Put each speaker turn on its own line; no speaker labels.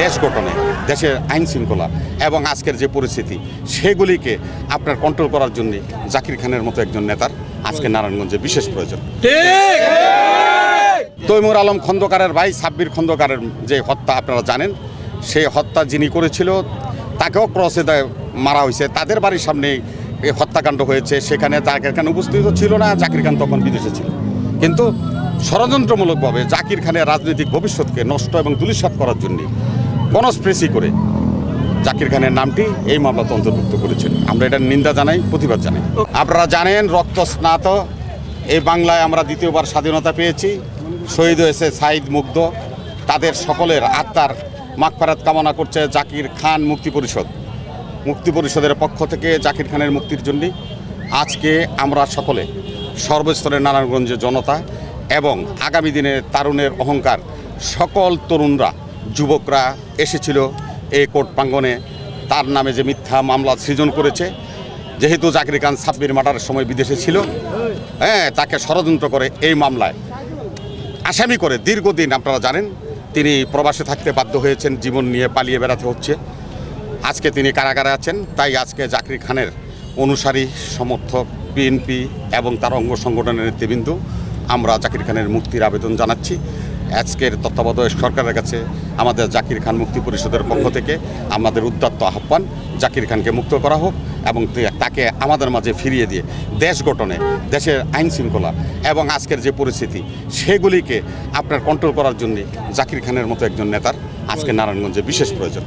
দেশ গঠনে দেশের আইন শৃঙ্খলা এবং আজকের যে পরিস্থিতি সেগুলিকে আপনার কন্ট্রোল করার জন্য জাকির খানের মতো একজন নেতার আজকে নারায়ণগঞ্জে বিশেষ প্রয়োজন। তৈমুর আলম খন্দকারের ভাই সাব্বির খন্দকারের যে হত্যা আপনারা জানেন সেই হত্যা যিনি করেছিল তাকেও ক্রসে মারা হয়েছে। তাদের বাড়ির সামনে হত্যাকাণ্ড হয়েছে, সেখানে জাকির খান উপস্থিত ছিল না, জাকির খান তখন বিদেশে ছিল। কিন্তু ষড়যন্ত্রমূলকভাবে জাকির খানের রাজনৈতিক ভবিষ্যৎকে নষ্ট এবং দুলিশাত করার জন্য কনস্প্রেসি করে জাকির খানের নামটি এই মামলাতে অন্তর্ভুক্ত করেছেন। আমরা এটার নিন্দা জানাই, প্রতিবাদ জানাই। আপনারা জানেন, রক্ত স্নাত, এই বাংলায় আমরা দ্বিতীয়বার স্বাধীনতা পেয়েছি। শহীদ হয়েছে সাইদ মুগ্ধ, তাদের সকলের আত্মার মাগফারাত কামনা করছে জাকির খান মুক্তি পরিষদ। মুক্তি পরিষদের পক্ষ থেকে জাকির খানের মুক্তির জন্য আজকে আমরা সকলে সর্বস্তরের নারায়ণগঞ্জের জনতা এবং আগামী দিনে তারুণের অহংকার সকল তরুণরা, যুবকরা এসেছিল এই কোর্ট প্রাঙ্গনে তার নামে যে মিথ্যা মামলা সৃজন করেছে, যেহেতু জাকির খান সাব্বির মার্ডারের সময় বিদেশে ছিল হ্যাঁ তাকে ষড়যন্ত্র করে এই মামলায় আসামি করে দীর্ঘদিন, আপনারা জানেন, তিনি প্রবাসে থাকতে বাধ্য হয়েছেন, জীবন নিয়ে পালিয়ে বেড়াতে হচ্ছে। আজকে তিনি কারাগারে আছেন, তাই আজকে জাকির খানের অনুসারী, সমর্থক, বিএনপি এবং তার অঙ্গ সংগঠনের নেতৃবৃন্দ, আমরা জাকির খানের মুক্তির আবেদন জানাচ্ছি। আজকের তত্ত্বাবধায়ক সরকারের কাছে আমাদের জাকির খান মুক্তি পরিষদের পক্ষ থেকে আমাদের উদ্যত্ত আহ্বান, জাকির খানকে মুক্ত করা হোক এবং তাকে আমাদের মাঝে ফিরিয়ে দিয়ে দেশ গঠনে, দেশের আইন শৃঙ্খলা এবং আজকের যে পরিস্থিতি, সেগুলিকে আপনার কন্ট্রোল করার জন্য জাকির খানের মতো একজন নেতার আজকে নারায়ণগঞ্জে বিশেষ প্রয়োজন।